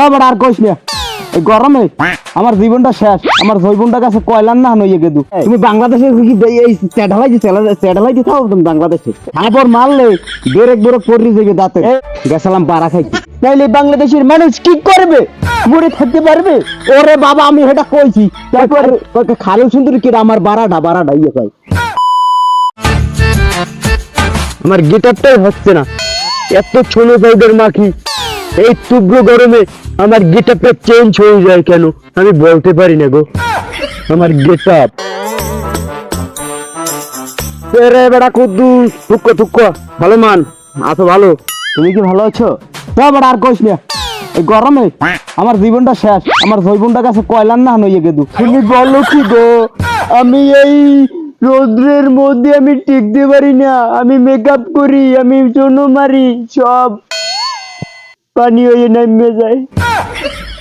এবার আর কইস না। এই গরমে আমার জীবনটা শেষ আমার জৈবনটা কাছে কয়লার না হইয়ে গেদু। তুমি বাংলাদেশে কি দে- এই থাও তুমি বাংলাদেশে। মারলে বেরেক বেরেক যাবে দাঁতে। গেছিলাম পাড়া খাইতে। তাইলে বাংলাদেশের মানুষ কি করবে? মরে থাকতে পারবে? ওরে বাবা আমি এটা কইছি। তারপর খালু সুন্দর কি আমার বারাডা বারাডা ইয়ে কয়। আমার গিটারটাই হচ্ছে না। এত ছোট পাউডার মাখি। এই তীব্র গরমে আমার গেটআপটা চেঞ্জ হয়ে যায় কেন? আমি বলতে পারি না গো। আমার গেটআপ। রে বেটা কুদ্দু ভালো মান। ভালো? তুমি কি ভালো আছো? হ্যাঁ বেটা, আর না। এই গরমে আমার জীবনটা শেষ। আমার জৈবনটা কাছে কয়লার না হইয়ে গেদু। তুমি বলো কি গো? আমি এই রৌদ্রের মধ্যে আমি টিকতে পারি না। আমি মেকআপ করি, আমি জন্য মারি, সব। পানি হয়ে নেমে যায়।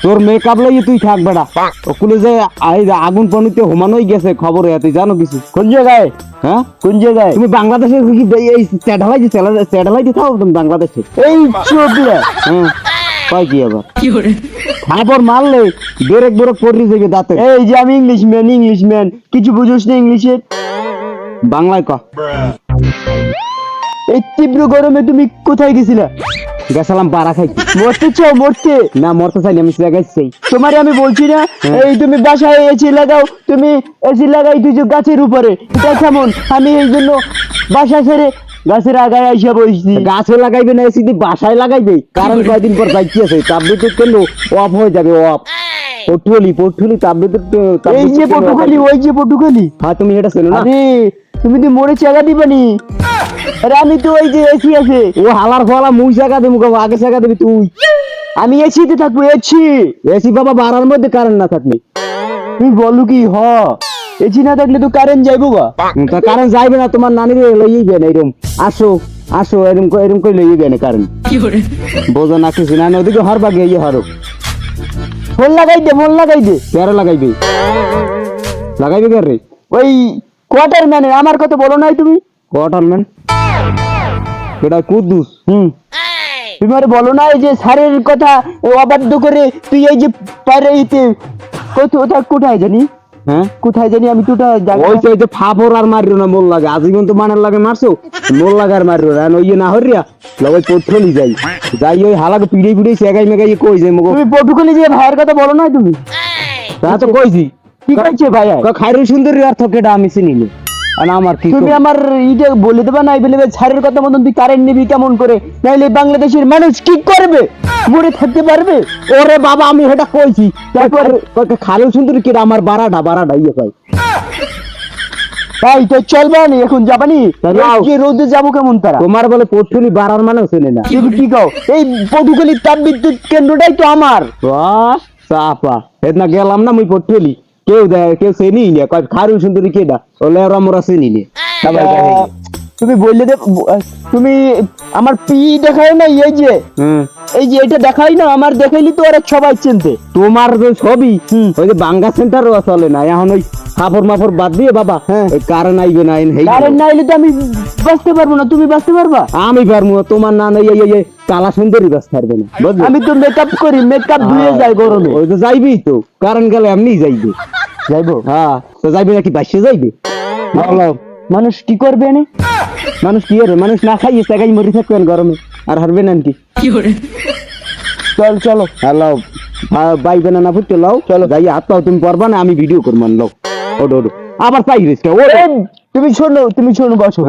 তোর মেকআপ লাগিয়ে তুই থাক বেড়া ওগুলো যে আই- আগুন পানিতে হোমানোই গেছে খবর তুই জানো কিছু? কোন জায়গায়? হ্যাঁ? কোন জায়গায়? তুমি বাংলাদেশে কি এই স্যাটেলাইট স্যাটেলাইট থাও তুমি বাংলাদেশে। এই চোখলে হ্যাঁ কয় কি আবার? তারপর মারলে বেরেক বেরেক পড়লি যাবে দাঁতে। এই যে আমি ইংলিশ ম্যান ইংলিশ ম্যান কিছু বুঝোস না ইংলিশে বাংলায় ক। এই তীব্র গরমে তুমি কোথায় গেছিলা? গেছিলাম পাড়া খাইতে। মরতে চাও মরতে? না মরতে চাই আমি জায়গায় চাই। তোমারে আমি বলছি না এই তুমি বাসায় এসি লাগাও তুমি এসি লাগাই দিছো গাছের উপরে। এটা কেমন? আমি এই জন্য বাসা ছেড়ে গাছের আগায় আইসা বসছি। গাছে লাগাইবে না এসি বাসায় লাগাইবে? কারণ কয়দিন পর যাইতে আছে তাপবিদ্যুৎ কেন্দ্র অফ হয়ে যাবে অফ পটুয়ালি পটুয়ালি তাপবিদ্যুৎ এই যে পটুখালি ওই যে পটুখালি। হ্যাঁ তুমি এটা শোনো না? তুমি তো মরে চাগা দিবানি। আমি তো ওই যে এসি আছে। ও হালার ফালা মুই জায়গা দেবো গো, আগে জায়গা দিবি তুই। আমি এসিতে থাকব এসি। এসি বাবা বাড়ার মধ্যে কারেন্ট না থাকলে। তুই বলো কি হ। এসি না থাকলে তো কারেন্ট যাইবো গা। তা কারেন্ট যাইবে না তোমার নানির লইয়ে গেন এরকম আসো আসো এরকম এরকম করে লইয়ে গেন কারেন্ট বোঝো না কিছু না ওদিকে হর বাগে ইয়ে হরো। ফোন লাগাই দে ফোন লাগাই দে। কেন লাগাইবে? লাগাইবে কে রে? ওই কোয়ার্টার ম্যানের আমার কথা বলো নাই তুমি। কোয়ার্টার ম্যান এটা কুদ্দুস। হুম। তুমি আরে বলো না এই যে স্যারের কথা অবাধ্য করে তুই এই যে পারে ইতে কোথায় কোথায় জানি? হ্যাঁ? কোথায় জানি আমি তোটা ওই তো যে ফাপর আর মারিও না মোল লাগে আজীবন তো মানের লাগে মারছো? মোল লাগে আর মারিও না। ওই না হরিয়া লগে পট্টলি যাই। যাই ওই হালাকে পিড়ে পিড়ে সেগাই মেগাই কই যে মগো? তুমি পটুখালি যে ভাইয়ের কথা বলো না তুমি? তা তো কইছি। কি কইছে ভাই খাইরু সুন্দরী অর্থ কেডা আমি চিনিনি আর আমার কি তুমি আমার ইটা বলে দেবা বলে ছাড়ের কথা মতন তুই কারেন্ট নিবি কেমন করে? নাইলে বাংলাদেশের মানুষ কি করবে? মরে থাকতে পারবে? ওরে বাবা আমি এটা কইছি। তারপর খালু সুন্দরী কেডা আমার বারাডা বারাডা ইয়ে কয়। তাই তো চলবা নি এখন যাবানি যে রোদে যাব কেমন তারা? তোমার বলে পটুলি বাড়ার মানেও চেনে না। তুমি কি কও? এই পটুখালি তাপ বিদ্যুৎ কেন্দ্রটাই তো আমার। বাহ চাপা। গেলাম না মুই পটুলি কেউ দেয় কেউ চেনি না কয় খারু সুন্দরী কেডা ওলে ওরা মোরা চিনি নে তুমি বললে দে তুমি আমার পি দেখাই না এই যে। এই যে এটা দেখাই না আমার দেখাইলি তো ওরা সবাই চিনতে। তোমার যে ছবি ওই যে বাঙ্গা সেন্টারও চলে না এখন ওই কাপড় মাপড় বাদ দিয়ে বাবা ওই কারেন্ট আইবে না কারেন্ট না আইলে তো আমি বাঁচতে পারব না তুমি বাঁচতে পারবা? আমি পারব তোমার না নাই এই কালা সুন্দরী বাঁচতে পারবে না আমি তো মেকআপ করি মেকআপ ধুয়ে যাই গরমে। ওই তো যাইবি তো কারেন্ট গেলে এমনি যাইবে। যাইবো? হ্যাঁ তো যাইবে নাকি? বাইশে যাইবে? ভালো মানুষ কি করবে না মানুষ কি করবে? মানুষ না খাইয়ে সেগাই মরি থাকবেন গরমে আর হারবে না কি চল চলো। হ্যালো। বাইবে না না ভুটতে লাও। চলো। যাই হাত পাও তুমি পারবা না আমি ভিডিও করব মান লাও। ওডো ওডো। আবার পাই রেস্ট ওরে! তুমি শোনো তুমি শোনো বসো।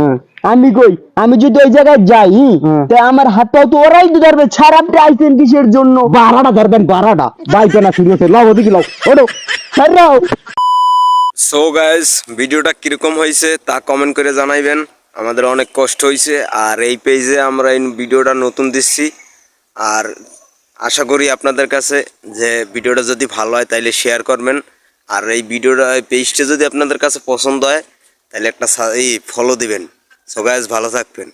আমি কই? আমি যদি ওই জায়গায় যাই তা আমার হাত পাও তো ওরাই তো ধরবে। ছাড় আপনি আইছেন কিসের জন্য? বারাটা ধরবেন বারাটা বাইবে না শুরু হচ্ছে লাও ওদিকে লাও। ওডো ছাড়াও সো গাইস ভিডিওটা কীরকম হয়েছে তা কমেন্ট করে জানাইবেন। আমাদের অনেক কষ্ট হয়েছে আর এই পেজে আমরা এই ভিডিওটা নতুন দিচ্ছি। আর আশা করি আপনাদের কাছে যে ভিডিওটা যদি ভালো হয় তাইলে শেয়ার করবেন। আর এই ভিডিওটা এই পেজটা যদি আপনাদের কাছে পছন্দ হয় তাহলে একটা এই ফলো দিবেন। সো আজ ভালো থাকবেন।